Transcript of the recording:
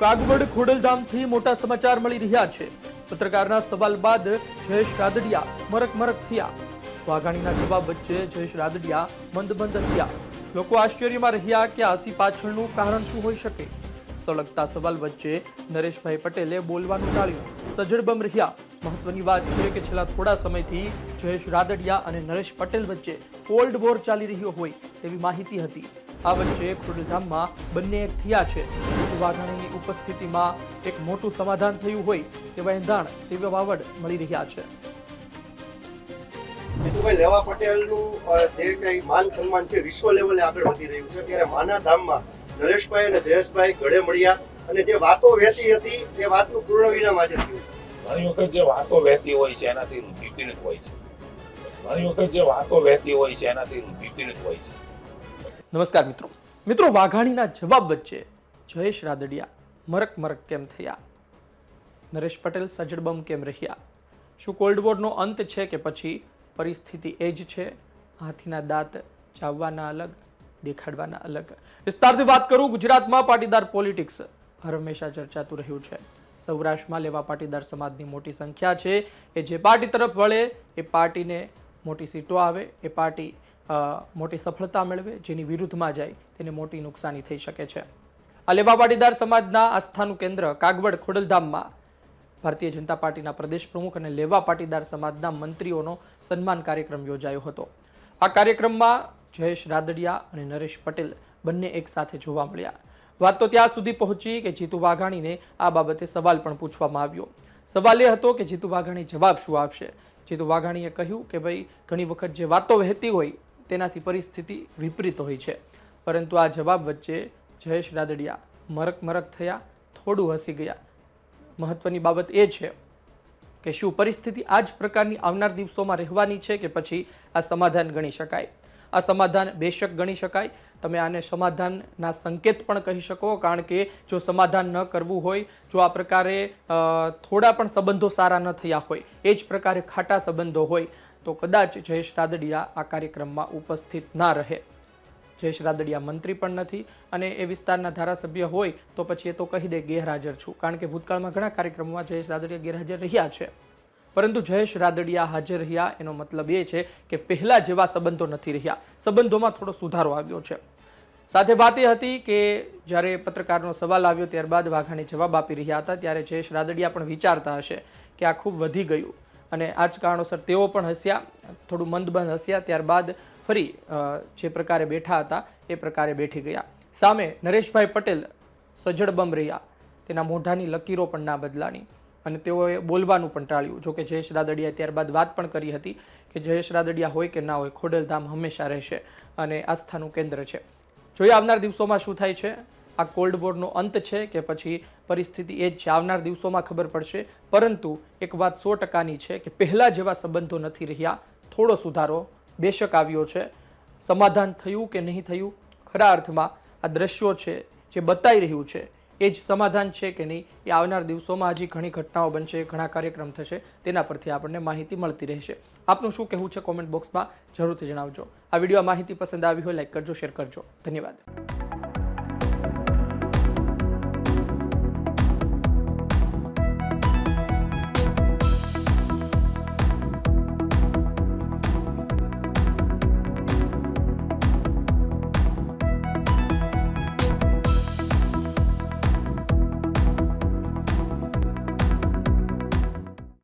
કાગવડ ખોડલધામથી મોટા સમાચાર મળી રહ્યા છે. પત્રકારના સવાલ બાદ જયેશ રાદડિયા મરક મરક થયા. વાઘાણીના જવાબ વચ્ચે જયેશ રાદડિયા મંદ મંદ થયા. લોકો આશ્ચર્યમાં રહ્યા કે આસી પાછળનું કારણ શું હોઈ શકે? સળગતા સવાલ વચ્ચે નરેશભાઈ પટેલે બોલવાનું ટાળ્યું. સજડબમ રહ્યા. મહત્વની વાત છે કે છેલ્લા થોડા સમયથી જયેશ રાદડિયા અને નરેશ પટેલ વચ્ચે કોલ્ડ વોર ચાલી રહ્યો હોય તેવી માહિતી હતી. આ વચ્ચે ખોડલધામમાં બંને એક થયા છે. વાઘાણીની ઉપસ્થિતિમાં એક મોટું સમાધાન થયું હોય તેવા એંધાણ તેવા વાવડ મળી રહ્યા છે. જીતુભાઈ લેવા પટેલનું જે કંઈ માન સન્માન છે વિશ્વ લેવલે આગળ વધી રહ્યું છે. ત્યારે માના ધામમાં નરેશભાઈ અને જયેશભાઈ ગળે મળ્યા અને જે વાતો વહેતી હતી એ વાતનું પૂર્ણ વિરામ આજે થયું છે. ઘણી વખત જે વાતો વહેતી હોય છે એનાથી વિપરીત હોય છે. ઘણી વખત જે વાતો વહેતી હોય છે એનાથી વિપરીત હોય છે. નમસ્કાર મિત્રો. મિત્રો, વાઘાણીના જવાબ વચ્ચે જયેશ રાદડિયા મરક મરક કેમ થયા? નરેશ પટેલ સજડબમ કેમ રહ્યા? શું કોલ્ડ વોરનો અંત છે કે પછી પરિસ્થિતિ એ જ છે? હાથીના દાંત ચાવવાના અલગ, દેખાડવાના અલગ. વિસ્તારથી વાત કરું, ગુજરાતમાં પાટીદાર પોલિટિક્સ હર હંમેશા ચર્ચાતું રહ્યું છે. સૌરાષ્ટ્રમાં લેવા પાટીદાર સમાજની મોટી સંખ્યા છે એ જે પાર્ટી તરફ વળે, એ પાર્ટીને મોટી સીટો આવે, એ પાર્ટી મોટી સફળતા મેળવે, જેની વિરુદ્ધમાં જાય, તેને મોટી નુકસાની થઈ શકે છે. આ લેવા પાટીદાર સમાજના આસ્થાનું કેન્દ્ર કાગવડ ખોડલધામમાં ભારતીય જનતા પાર્ટીના પ્રદેશ પ્રમુખ અને લેવા પાટીદાર સમાજના મંત્રીઓનો સન્માન કાર્યક્રમ યોજાયો હતો. આ કાર્યક્રમમાં જયેશ રાદડિયા અને નરેશ પટેલ બંને એક સાથે જોવા મળ્યા. વાત તો ત્યાં સુધી પહોંચી કે જીતુ વાઘાણીને આ બાબતે સવાલ પણ પૂછવામાં આવ્યો. સવાલ એ હતો કે જીતુ વાઘાણી જવાબ શું આપશે? જીતુ વાઘાણીએ કહ્યું કે ભાઈ, ઘણી વખત જે વાતો વહેતી હોય તેનાથી પરિસ્થિતિ વિપરીત હોય છે. પરંતુ આ જવાબ વચ્ચે જયેશ રાદડિયા મરક મરક થયા, થોડું હસી ગયા. મહત્વની બાબત એ છે કે શું પરિસ્થિતિ આ જ પ્રકારની આવનાર દિવસોમાં રહેવાની છે કે પછી આ સમાધાન ગણી શકાય? આ સમાધાન બેશક ગણી શકાય? તમે આને સમાધાનના સંકેત પણ કહી શકો, કારણ કે જો સમાધાન ન કરવું હોય, જો આ પ્રકારે થોડા પણ સંબંધો સારા ન થયા હોય, એ જ પ્રકારે ખાટા સંબંધો હોય. તો કદાચ જયેશ રાદડિયા આ કાર્યક્રમમાં ઉપસ્થિત ના રહે. જયેશ રાદડિયા મંત્રી પણ નથી અને એ વિસ્તારના ધારાસભ્ય હોય તો પછી એ તો કહી દે ગેરહાજર છું. કારણ કે ભૂતકાળમાં ઘણા કાર્યક્રમોમાં જયેશ રાદડિયા ગેરહાજર રહ્યા છે. પરંતુ જયેશ રાદડિયા હાજર રહ્યા એનો મતલબ એ છે કે પહેલાં જેવા સંબંધો નથી રહ્યા. સંબંધોમાં થોડો સુધારો આવ્યો છે. સાથે વાત એ હતી કે જ્યારે પત્રકારનો સવાલ આવ્યો ત્યારબાદ વાઘાણી જવાબ આપી રહ્યા હતા ત્યારે જયેશ રાદડિયા પણ વિચારતા હશે કે આ ખૂબ વધી ગયું. અને આ જ કારણોસર તેઓ પણ હસ્યા, થોડું મંદબંધ હસ્યા. ત્યારબાદ ફરી જે પ્રકારે બેઠા હતા, એ પ્રકારે બેઠી ગયા. સામે નરેશભાઈ પટેલ સજડબમ રહ્યા. તેના મોઢાની લકીરો પણ ના બદલાની અને તેઓએ બોલવાનું પણ ટાળ્યું. જોકે જયેશ રાદડિયાએ ત્યારબાદ વાત પણ કરી હતી કે જયેશ રાદડિયા હોય કે ના હોય, ખોડલધામ હંમેશા રહેશે. અને આસ્થાનું કેન્દ્ર છે. જોઈએ આવનાર દિવસોમાં શું થાય છે? આ કોલ્ડ વોરનો અંત છે કે પછી પરિસ્થિતિ એ જ આવનાર દિવસોમાં ખબર પડશે. પરંતુ એક વાત સો ટકાની છે કે પહેલાં જેવા સંબંધો નથી રહ્યા. થોડો સુધારો બેશક આવ્યો છે. સમાધાન થયું કે નહીં થયું? ખરા અર્થમાં આ દ્રશ્યો છે જે બતાઈ રહ્યું છે. એ જ સમાધાન છે કે નહીં? એ આવનાર દિવસોમાં હજી ઘણી ઘટનાઓ બનશે, ઘણા કાર્યક્રમ થશે. તેના પરથી આપણને માહિતી મળતી રહેશે. આપનું શું કહેવું છે કોમેન્ટ બોક્સમાં જરૂરથી જણાવજો. આ વીડિયો માહિતી પસંદ આવી હોય, લાઈક કરજો, શેર કરજો. ધન્યવાદ.